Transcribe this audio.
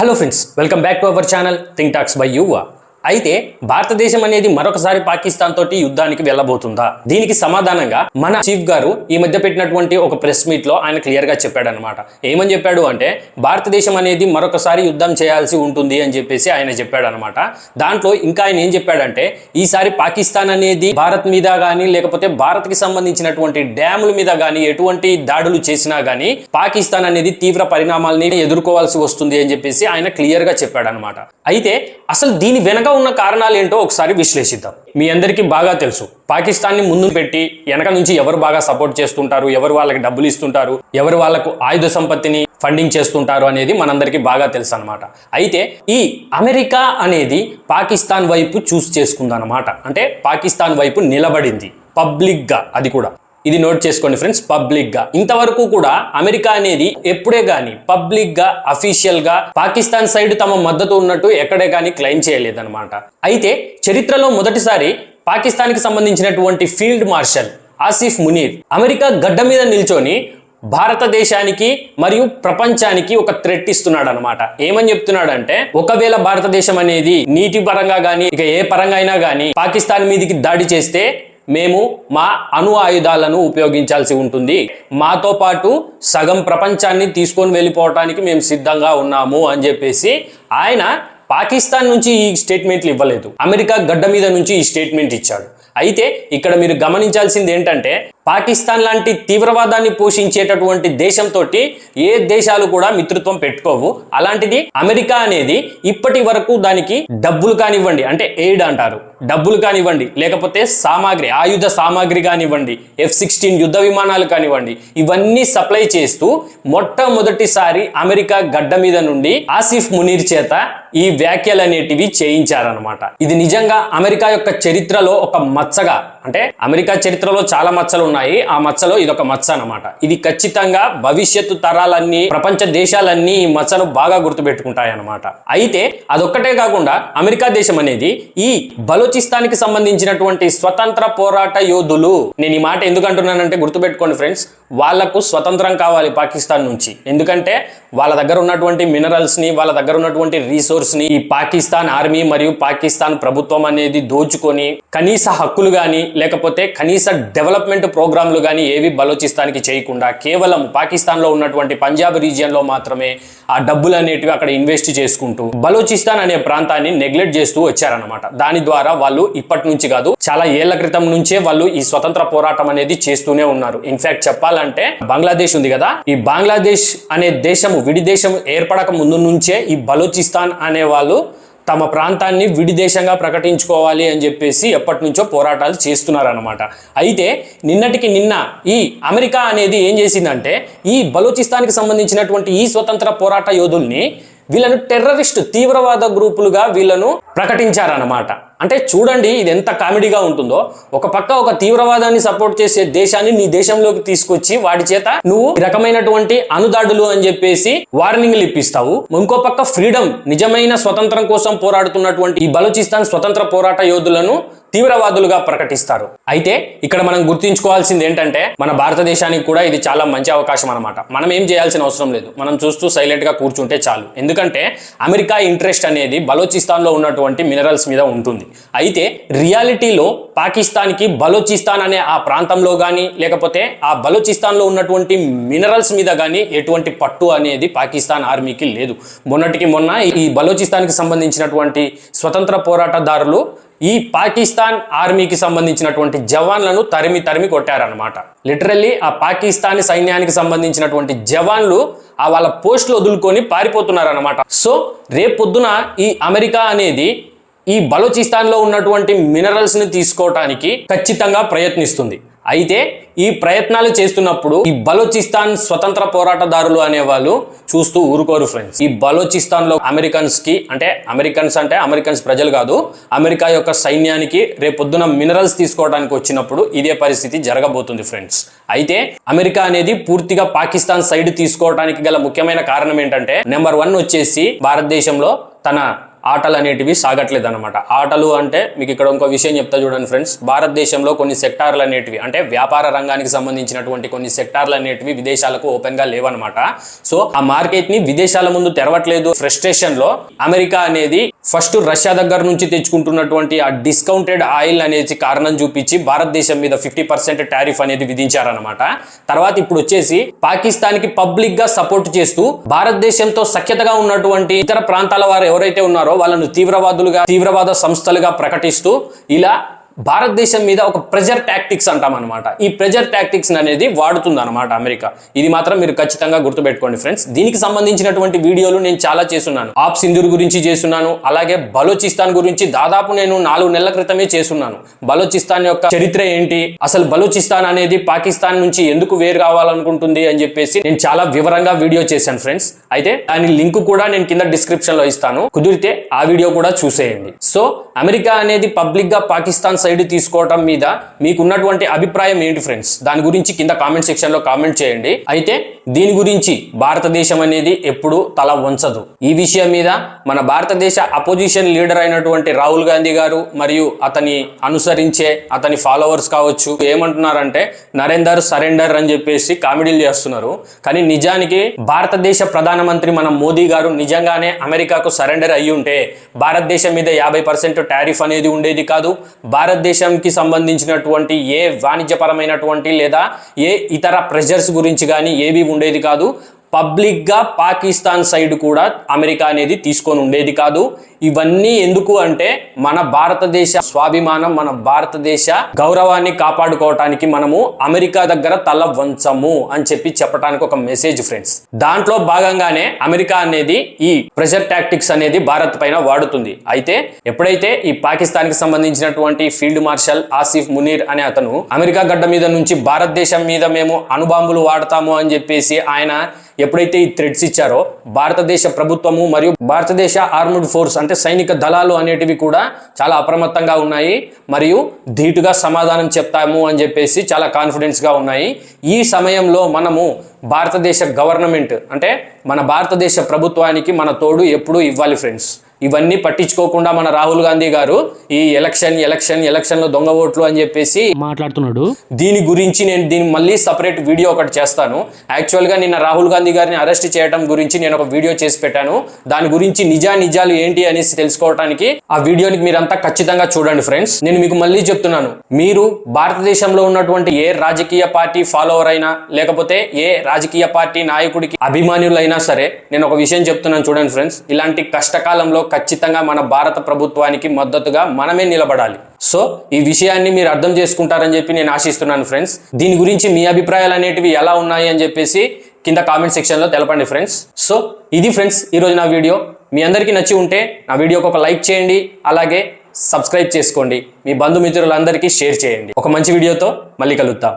hello friends welcome back to our channel think talks by Yuva అయితే భారతదేశం అనేది మరొకసారి పాకిస్తాన్ తోటి యుద్ధానికి వెళ్ళబోతుందా? దీనికి సమాధానంగా మన చీఫ్ గారు ఈ మధ్య పెట్టినటువంటి ఒక ప్రెస్ మీట్లో ఆయన క్లియర్గా చెప్పాడు అనమాట ఏమని చెప్పాడు అంటే భారతదేశం అనేది మరొకసారి యుద్ధం చేయాల్సి ఉంటుంది అని చెప్పేసి ఆయన చెప్పాడు అనమాట దాంట్లో ఇంకా ఆయన ఏం చెప్పాడంటే ఈసారి పాకిస్తాన్ అనేది భారత్ మీద కానీ లేకపోతే భారత్కి సంబంధించినటువంటి డ్యాముల మీద కానీ ఎటువంటి దాడులు చేసినా గానీ పాకిస్తాన్ అనేది తీవ్ర పరిణామాలని ఎదుర్కోవాల్సి వస్తుంది అని చెప్పేసి ఆయన క్లియర్గా చెప్పాడు అనమాట అయితే అసలు దీని వెనక ఉన్న కారణాలు ఏంటో ఒకసారి విశ్లేషిద్దాం. మీ అందరికీ బాగా తెలుసు. పాకిస్తాన్ని ముందు పెట్టి వెనక నుంచి ఎవరు బాగా సపోర్ట్ చేస్తుంటారు ఎవరు వాళ్ళకి డబ్బులు ఇస్తుంటారు ఎవరు వాళ్ళకు ఆయుధ సంపత్తిని ఫండింగ్ చేస్తుంటారు అనేది మనందరికీ బాగా తెలుసు అనమాట అయితే ఈ అమెరికా అనేది పాకిస్తాన్ వైపు చూస్ చేసుకుందన్నమాట. అంటే పాకిస్తాన్ వైపు నిలబడింది. పబ్లిక్గా అది కూడా. ఇది నోట్ చేసుకోండి ఫ్రెండ్స్ పబ్లిక్గా. ఇంతవరకు కూడా అమెరికా అనేది ఎప్పుడే కానీ పబ్లిక్గా అఫీషియల్గా పాకిస్తాన్ సైడ్ తమ మద్దతు ఉన్నట్టు ఎక్కడే కానీ క్లెయిమ్ చేయలేదన్నమాట. అయితే చరిత్రలో మొదటిసారి పాకిస్తాన్కి సంబంధించినటువంటి field marshal Asif Munir America గడ్డ మీద నిల్చొని భారతదేశానికి మరియు ప్రపంచానికి ఒక థ్రెట్ ఇస్తున్నాడు అనమాట ఏమని చెప్తున్నాడంటే ఒకవేళ భారతదేశం అనేది నీటి పరంగా గానీ ఇక ఏ పరంగా అయినా గానీ పాకిస్తాన్ మీదకి దాడి చేస్తే మేము మా అణు ఆయుధాలను ఉపయోగించాల్సి ఉంటుంది. మాతో పాటు సగం ప్రపంచాన్ని తీసుకొని వెళ్ళిపోవటానికి మేము సిద్ధంగా ఉన్నాము అని చెప్పేసి ఆయన పాకిస్తాన్ నుంచి ఈ స్టేట్మెంట్లు ఇవ్వలేదు. అమెరికా గడ్డ మీద నుంచి ఈ స్టేట్మెంట్ ఇచ్చాడు. అయితే ఇక్కడ మీరు గమనించాల్సింది ఏంటంటే పాకిస్తాన్ లాంటి తీవ్రవాదాన్ని పోషించేటటువంటి దేశంతో ఏ దేశాలు కూడా మిత్రత్వం పెట్టుకోవు. అలాంటిది అమెరికా అనేది ఇప్పటి వరకు దానికి డబ్బులు కానివ్వండి అంటే ఎయిడ్ అంటారు. డబ్బులు కానివ్వండి లేకపోతే సామాగ్రి ఆయుధ సామాగ్రి కానివ్వండి ఎఫ్ సిక్స్టీన్ యుద్ధ విమానాలు కానివ్వండి ఇవన్నీ సప్లై చేస్తూ మొట్టమొదటిసారి అమెరికా గడ్డ మీద నుండి ఆసిఫ్ మునీర్ చేత ఈ వ్యాఖ్యలు అనేటివి చేయించారనమాట ఇది నిజంగా అమెరికా యొక్క చరిత్రలో ఒక మచ్చగా అంటే అమెరికా చరిత్రలో చాలా మచ్చలు ఉన్నాయి. ఆ మచ్చలో ఇది ఒక మచ్చ అనమాట ఇది ఖచ్చితంగా భవిష్యత్తు తరాలన్నీ ప్రపంచ దేశాలన్నీ ఈ మచ్చను బాగా గుర్తుపెట్టుకుంటాయి అనమాట అయితే అదొక్కటే కాకుండా అమెరికా దేశం అనేది ఈ బలోచిస్తానికి సంబంధించినటువంటి స్వతంత్ర పోరాట యోధులు నేను ఈ మాట ఎందుకంటున్నానంటే గుర్తుపెట్టుకోండి ఫ్రెండ్స్ వాళ్ళకు స్వతంత్రం కావాలి పాకిస్తాన్ నుంచి. ఎందుకంటే వాళ్ళ దగ్గర ఉన్నటువంటి మినరల్స్ని వాళ్ళ దగ్గర ఉన్నటువంటి రీసోర్స్ని ఈ పాకిస్తాన్ ఆర్మీ మరియు పాకిస్తాన్ ప్రభుత్వం అనేది దోచుకొని కనీస హక్కులు గాని లేకపోతే కనీస డెవలప్మెంట్ ప్రోగ్రాంలు కానీ ఏవి బలోచిస్తానికి చేయకుండా కేవలం పాకిస్తాన్లో ఉన్నటువంటి పంజాబ్ రీజియన్లో మాత్రమే ఆ డబ్బులు అనేటివి అక్కడ ఇన్వెస్ట్ చేసుకుంటూ బలోచిస్తాన్ అనే ప్రాంతాన్ని నెగ్లెక్ట్ చేస్తూ వచ్చారనమాట దాని ద్వారా వాళ్ళు ఇప్పటి నుంచి కాదు చాలా ఏళ్ళ క్రితం నుంచే వాళ్ళు ఈ స్వతంత్ర పోరాటం అనేది చేస్తూనే ఉన్నారు. ఇన్ఫాక్ట్ చెప్పాలంటే బంగ్లాదేశ్ ఉంది కదా ఈ బంగ్లాదేశ్ అనే దేశము విడి దేశం ఏర్పడక ముందు నుంచే ఈ బలోచిస్తాన్ అనే వాళ్ళు తమ ప్రాంతాన్ని విడి దేశంగా ప్రకటించుకోవాలి అని చెప్పేసి ఎప్పటి నుంచో పోరాటాలు చేస్తున్నారన్నమాట. అయితే నిన్నటికి నిన్న ఈ అమెరికా అనేది ఏం చేసిందంటే ఈ బలూచిస్తాన్కి సంబంధించినటువంటి ఈ స్వతంత్ర పోరాట యోధుల్ని వీళ్ళను టెర్రరిస్ట్ తీవ్రవాద గ్రూపులుగా వీళ్ళను ప్రకటించారన్నమాట. అంటే చూడండి ఇది ఎంత కామెడీగా ఉంటుందో. ఒక పక్క ఒక తీవ్రవాదాన్ని సపోర్ట్ చేసే దేశాన్ని నీ దేశంలోకి తీసుకొచ్చి వాడి చేత నువ్వు రకమైనటువంటి అనుదాడులు అని చెప్పేసి వార్నింగ్లు ఇప్పిస్తావు. ఇంకో పక్క ఫ్రీడమ్ నిజమైన స్వతంత్రం కోసం పోరాడుతున్నటువంటి ఈ బలూచిస్తాన్ స్వతంత్ర పోరాట యోధులను తీవ్రవాదులుగా ప్రకటిస్తారు. అయితే ఇక్కడ మనం గుర్తుంచుకోవాల్సింది ఏంటంటే మన భారతదేశానికి కూడా ఇది చాలా మంచి అవకాశం అనమాట మనం ఏం చేయాల్సిన అవసరం లేదు. మనం చూస్తూ సైలెంట్గా కూర్చుంటే చాలు. ఎందుకంటే అమెరికా ఇంట్రెస్ట్ అనేది బలోచిస్తాన్లో ఉన్నటువంటి మినరల్స్ మీద ఉంటుంది. అయితే రియాలిటీలో పాకిస్తాన్కి బలోచిస్తాన్ అనే ఆ ప్రాంతంలో కానీ లేకపోతే ఆ బలోచిస్తాన్లో ఉన్నటువంటి మినరల్స్ మీద కానీ ఎటువంటి పట్టు అనేది పాకిస్తాన్ ఆర్మీకి లేదు. మొన్నటికి మొన్న ఈ బలోచిస్తాన్కి సంబంధించినటువంటి స్వతంత్ర పోరాటదారులు ఈ పాకిస్తాన్ ఆర్మీకి సంబంధించినటువంటి జవాన్లను తరిమి తరిమి కొట్టారనమాట లిటరల్లీ ఆ పాకిస్తానీ సైన్యానికి సంబంధించినటువంటి జవాన్లు ఆ వాళ్ళ పోస్టులు వదులుకొని పారిపోతున్నారనమాట సో రేపొద్దున ఈ అమెరికా అనేది ఈ బలోచిస్తాన్లో ఉన్నటువంటి మినరల్స్ని తీసుకోవటానికి ఖచ్చితంగా ప్రయత్నిస్తుంది. అయితే ఈ ప్రయత్నాలు చేస్తున్నప్పుడు ఈ బలోచిస్తాన్ స్వతంత్ర పోరాటదారులు అనేవాళ్ళు చూస్తూ ఊరుకోరు ఫ్రెండ్స్ ఈ బలోచిస్తాన్లో అమెరికన్స్కి అంటే అమెరికన్స్ అంటే అమెరికన్స్ ప్రజలు కాదు అమెరికా యొక్క సైన్యానికి రేపొద్దున మినరల్స్ తీసుకోవడానికి వచ్చినప్పుడు ఇదే పరిస్థితి జరగబోతుంది ఫ్రెండ్స్ అయితే అమెరికా అనేది పూర్తిగా పాకిస్తాన్ సైడ్ తీసుకోవడానికి గల ముఖ్యమైన కారణం ఏంటంటే నెంబర్ వన్ వచ్చేసి భారతదేశంలో తన ఆటలు అనేటివి సాగట్లేదు అనమాట ఆటలు అంటే మీకు ఇక్కడ ఇంకో విషయం చెప్తా చూడండి ఫ్రెండ్స్. భారతదేశంలో కొన్ని సెక్టార్లు అనేటివి అంటే వ్యాపార రంగానికి సంబంధించినటువంటి కొన్ని సెక్టార్లు అనేటివి విదేశాలకు ఓపెన్గా లేవన్నమాట. సో ఆ మార్కెట్ని విదేశాల ముందు తెరవట్లేదు. ఫ్రస్ట్రేషన్లో అమెరికా అనేది ఫస్ట్ రష్యా దగ్గర నుంచి తెచ్చుకుంటున్నటువంటి ఆ డిస్కౌంటెడ్ ఆయిల్ అనేది కారణం చూపించి భారతదేశం మీద ఫిఫ్టీ పర్సెంట్ టారిఫ్ అనేది విధించారనమాట తర్వాత ఇప్పుడు వచ్చేసి పాకిస్తాన్కి పబ్లిక్గా సపోర్ట్ చేస్తూ భారతదేశంతో సఖ్యతగా ఉన్నటువంటి ఇతర ప్రాంతాల వారు ఎవరైతే ఉన్నారో వాళ్ళను తీవ్రవాదులుగా తీవ్రవాద సంస్థలుగా ప్రకటిస్తూ ఇలా భారతదేశం మీద ఒక ప్రెజర్ టాక్టిక్స్ అంటాం అనమాట ఈ ప్రెజర్ టాక్టిక్స్ అనేది వాడుతుంది అనమాట అమెరికా. ఇది మాత్రం మీరు ఖచ్చితంగా గుర్తుపెట్టుకోండి ఫ్రెండ్స్ దీనికి సంబంధించినటువంటి వీడియోలు నేను చాలా చేస్తున్నాను. ఆప్ సింధూర్ గురించి చేస్తున్నాను. అలాగే బలోచిస్తాన్ గురించి దాదాపు నేను నాలుగు నెలల క్రితమే చేస్తున్నాను. బలోచిస్తాన్ యొక్క చరిత్ర ఏంటి? అసలు బలోచిస్తాన్ అనేది పాకిస్తాన్ నుంచి ఎందుకు వేరు కావాలనుకుంటుంది అని చెప్పేసి నేను చాలా వివరంగా వీడియో చేశాను ఫ్రెండ్స్ అయితే దాని లింక్ కూడా నేను కింద డిస్క్రిప్షన్లో ఇస్తాను. కుదిరితే ఆ వీడియో కూడా చూసేయండి. సో అమెరికా అనేది పబ్లిక్గా పాకిస్తాన్ సైడ్ తీసుకోవటం మీద మీకు ఉన్నటువంటి అభిప్రాయం ఏంటి ఫ్రెండ్స్? దాని గురించి కింద కామెంట్ సెక్షన్లో కామెంట్ చేయండి. అయితే దీని గురించి భారతదేశం అనేది ఎప్పుడు తల వంచదు. ఈ విషయం మీద మన భారతదేశ అపోజిషన్ లీడర్ అయినటువంటి రాహుల్ గాంధీ గారు మరియు అతని అనుసరించే అతని ఫాలోవర్స్ కావచ్చు ఏమంటున్నారంటే నరేందర్ సరెండర్ అని చెప్పేసి కామెడీలు చేస్తున్నారు. కానీ నిజానికి భారతదేశ ప్రధానమంత్రి మన మోదీ గారు నిజంగానే అమెరికాకు సరెండర్ అయ్యి ఉంటే భారతదేశం మీద యాభై పర్సెంట్ టారిఫ్ అనేది ఉండేది కాదు. భారతదేశంకి సంబంధించినటువంటి ఏ వాణిజ్యపరమైనటువంటి లేదా ఏ ఇతర ప్రెజర్స్ గురించి కానీ ఏవి ఉండేది కాదు. పబ్లిక్గా పాకిస్తాన్ సైడ్ కూడా అమెరికా అనేది తీసుకొని ఉండేది కాదు. ఇవన్నీ ఎందుకు అంటే మన భారతదేశ స్వాభిమానం మన భారతదేశ గౌరవాన్ని కాపాడుకోవటానికి మనము అమెరికా దగ్గర తల వంచము అని చెప్పి చెప్పడానికి ఒక మెసేజ్ ఫ్రెండ్స్ దాంట్లో భాగంగానే అమెరికా అనేది ఈ ప్రెషర్ టాక్టిక్స్ అనేది భారత్ పైన వాడుతుంది. అయితే ఎప్పుడైతే ఈ పాకిస్తాన్కి సంబంధించినటువంటి ఫీల్డ్ మార్షల్ ఆసిఫ్ మునీర్ అనే అతను అమెరికా గడ్డ మీద నుంచి భారతదేశం మీద మేము అణుబాంబులు వాడతాము అని చెప్పేసి ఆయన ఎప్పుడైతే ఈ థ్రెడ్స్ ఇచ్చారో భారతదేశ ప్రభుత్వము మరియు భారతదేశ ఆర్మ్డ్ ఫోర్స్ అంటే సైనిక దళాలు అనేటివి కూడా చాలా అప్రమత్తంగా ఉన్నాయి. మరియు ధీటుగా సమాధానం చెప్తాము అని చెప్పేసి చాలా కాన్ఫిడెన్స్గా ఉన్నాయి. ఈ సమయంలో మనము భారతదేశ గవర్నమెంట్ అంటే మన భారతదేశ ప్రభుత్వానికి మన తోడు ఎప్పుడూ ఇవ్వాలి ఫ్రెండ్స్. ఇవన్నీ పట్టించుకోకుండా మన రాహుల్ గాంధీ గారు ఈ ఎలక్షన్ ఎలక్షన్ ఎలక్షన్లో దొంగ ఓట్లు అని చెప్పేసి మాట్లాడుతున్నాడు. దీని గురించి నేను దీని మళ్ళీ సపరేట్ వీడియో ఒకటి చేస్తాను. యాక్చువల్గా నిన్న రాహుల్ గాంధీ గారిని అరెస్ట్ చేయడం గురించి నేను ఒక వీడియో చేసి పెట్టాను. దాని గురించి నిజా నిజాలు ఏంటి అనేసి తెలుసుకోవడానికి ఆ వీడియోని మీరంతా ఖచ్చితంగా చూడండి ఫ్రెండ్స్. నేను మీకు మళ్ళీ చెప్తున్నాను. మీరు భారతదేశంలో ఉన్నటువంటి ఏ రాజకీయ పార్టీ ఫాలోవర్ అయినా లేకపోతే ఏ రాజకీయ పార్టీ నాయకుడికి అభిమానులైనా సరే నేను ఒక విషయం చెప్తున్నాను చూడండి ఫ్రెండ్స్. ఇలాంటి కష్టకాలంలో ఖచ్చితంగా మన భారత ప్రభుత్వానికి మద్దతుగా మనమే నిలబడాలి. సో ఈ విషయాన్ని మీరు అర్థం చేసుకుంటారని చెప్పి నేను ఆశిస్తున్నాను ఫ్రెండ్స్. దీని గురించి మీ అభిప్రాయాలు అనేటివి ఎలా ఉన్నాయి అని చెప్పేసి కింద కామెంట్ సెక్షన్లో తెలపండి ఫ్రెండ్స్. సో ఇది ఫ్రెండ్స్ ఈరోజు నా వీడియో. మీ అందరికీ నచ్చి ఉంటే నా వీడియోకి ఒక లైక్ చేయండి అలాగే సబ్స్క్రైబ్ చేసుకోండి. మీ బంధుమిత్రులందరికీ షేర్ చేయండి. ఒక మంచి వీడియోతో మళ్ళీ కలుద్దాం.